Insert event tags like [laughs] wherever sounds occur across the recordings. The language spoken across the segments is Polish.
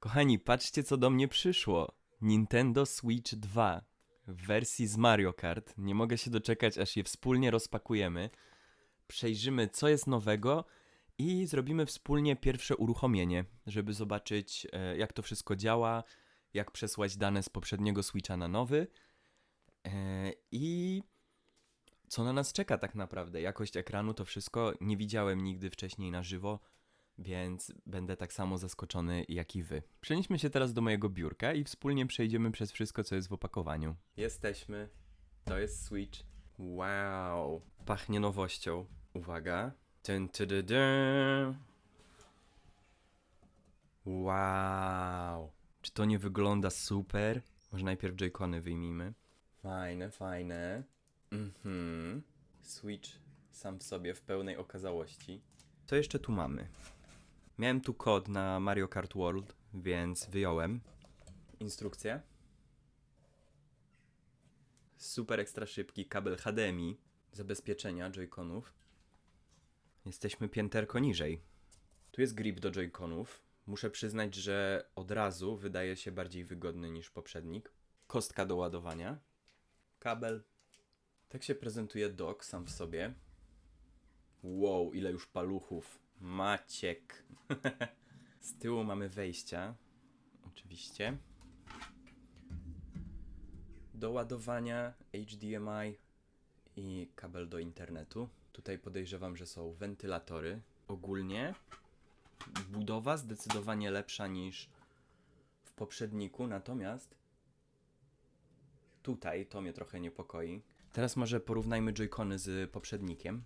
Kochani, patrzcie co do mnie przyszło. Nintendo Switch 2 w wersji z Mario Kart. Nie mogę się doczekać, aż je wspólnie rozpakujemy. Przejrzymy, co jest nowego i zrobimy wspólnie pierwsze uruchomienie, żeby zobaczyć, e, jak to wszystko działa, jak przesłać dane z poprzedniego Switcha na nowy e, i co na nas czeka tak naprawdę. Jakość ekranu, to wszystko nie widziałem nigdy wcześniej na żywo, więc będę tak samo zaskoczony jak i wy. Przenieśmy się teraz do mojego biurka i wspólnie przejdziemy przez wszystko, co jest w opakowaniu. Jesteśmy. To jest Switch. Wow. Pachnie nowością. Uwaga. Dun, tu, du, dun. Wow. Czy to nie wygląda super? Może najpierw Joy-Cony wyjmijmy. Fajne, fajne. Mhm. Switch sam w sobie w pełnej okazałości. Co jeszcze tu mamy? Miałem tu kod na Mario Kart World, więc wyjąłem. Instrukcja. Super ekstra szybki kabel HDMI. Zabezpieczenia Joy-Conów. Jesteśmy pięterko niżej. Tu jest grip do Joy-Conów. Muszę przyznać, że od razu wydaje się bardziej wygodny niż poprzednik. Kostka do ładowania. Kabel. Tak się prezentuje dock sam w sobie. Wow, ile już paluchów. Maciek. [laughs] Z tyłu mamy wejścia. Oczywiście. Do ładowania HDMI i kabel do internetu. Tutaj podejrzewam, że są wentylatory. Ogólnie budowa zdecydowanie lepsza niż w poprzedniku, natomiast tutaj to mnie trochę niepokoi. Teraz może porównajmy Joy-Cony z poprzednikiem.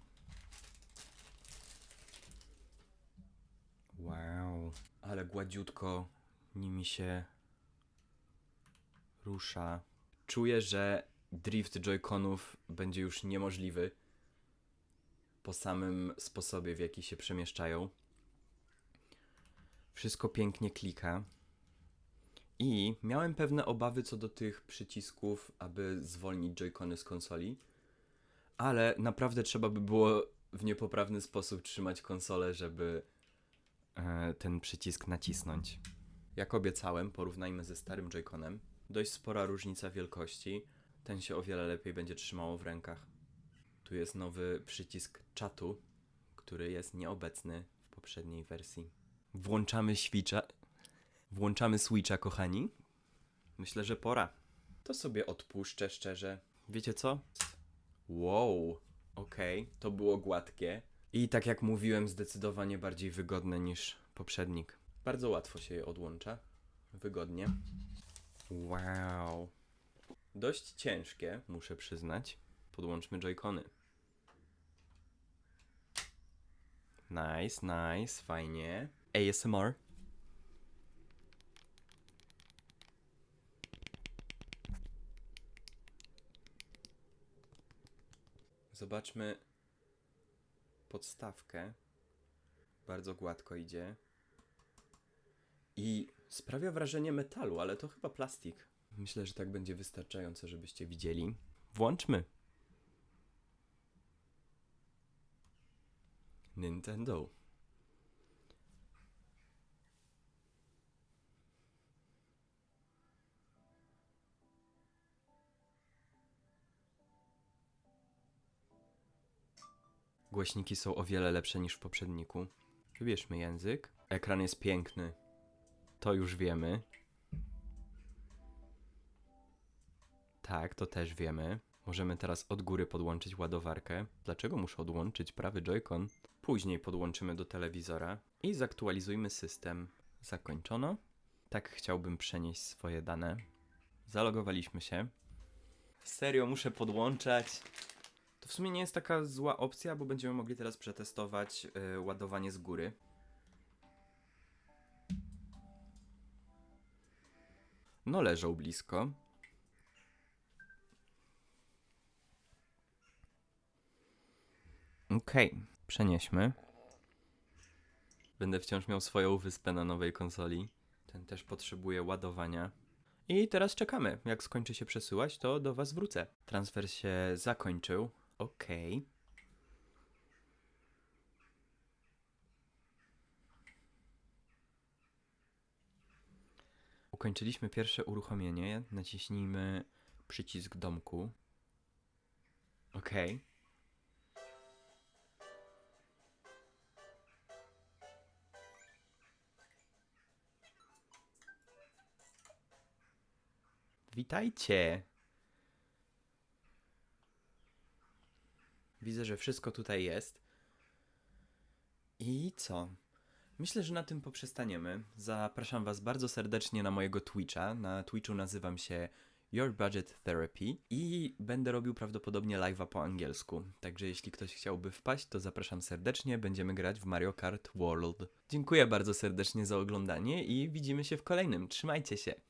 Wow, ale gładziutko nimi się rusza. Czuję, że drift Joy-Conów będzie już niemożliwy po samym sposobie, w jaki się przemieszczają. Wszystko pięknie klika. I miałem pewne obawy co do tych przycisków, aby zwolnić Joy-Cony z konsoli, ale naprawdę trzeba by było w niepoprawny sposób trzymać konsolę, żeby ten przycisk nacisnąć. Jak obiecałem, porównajmy ze starym Joy-Conem. Dość spora różnica wielkości. Ten się o wiele lepiej będzie trzymało w rękach. Tu jest nowy przycisk czatu, który jest nieobecny w poprzedniej wersji. Włączamy Switcha. Włączamy Switcha, kochani. Myślę, że pora. To sobie odpuszczę szczerze. Wiecie co? Wow, okej, to było gładkie. I tak jak mówiłem, zdecydowanie bardziej wygodne niż poprzednik. Bardzo łatwo się je odłącza. Wygodnie. Wow. Dość ciężkie, muszę przyznać. Podłączmy joycony. Nice, nice, fajnie. ASMR. Zobaczmy podstawkę. Bardzo gładko idzie. I sprawia wrażenie metalu, ale to chyba plastik. Myślę, że tak będzie wystarczająco, żebyście widzieli. Włączmy. Nintendo. Głośniki są o wiele lepsze niż w poprzedniku. Wybierzmy język. Ekran jest piękny. To już wiemy. Tak, to też wiemy. Możemy teraz od góry podłączyć ładowarkę. Dlaczego muszę odłączyć prawy Joy-Con? Później podłączymy do telewizora i zaktualizujmy system. Zakończono. Tak chciałbym przenieść swoje dane. Zalogowaliśmy się. Serio, muszę podłączać. Sumie nie jest taka zła opcja, bo będziemy mogli teraz przetestować y, ładowanie z góry. No, leżą blisko. Okej, przenieśmy. Będę wciąż miał swoją wyspę na nowej konsoli. Ten też potrzebuje ładowania. I teraz czekamy. Jak skończy się przesyłać, to do Was wrócę. Transfer się zakończył. Okej. Ukończyliśmy pierwsze uruchomienie. Naciśnijmy przycisk domku. Okej. Witajcie! Widzę, że wszystko tutaj jest. I co? Myślę, że na tym poprzestaniemy. Zapraszam Was bardzo serdecznie na mojego Twitcha. Na Twitchu nazywam się Your Budget Therapy i będę robił prawdopodobnie live'a po angielsku. Także jeśli ktoś chciałby wpaść, to zapraszam serdecznie. Będziemy grać w Mario Kart World. Dziękuję bardzo serdecznie za oglądanie i widzimy się w kolejnym. Trzymajcie się!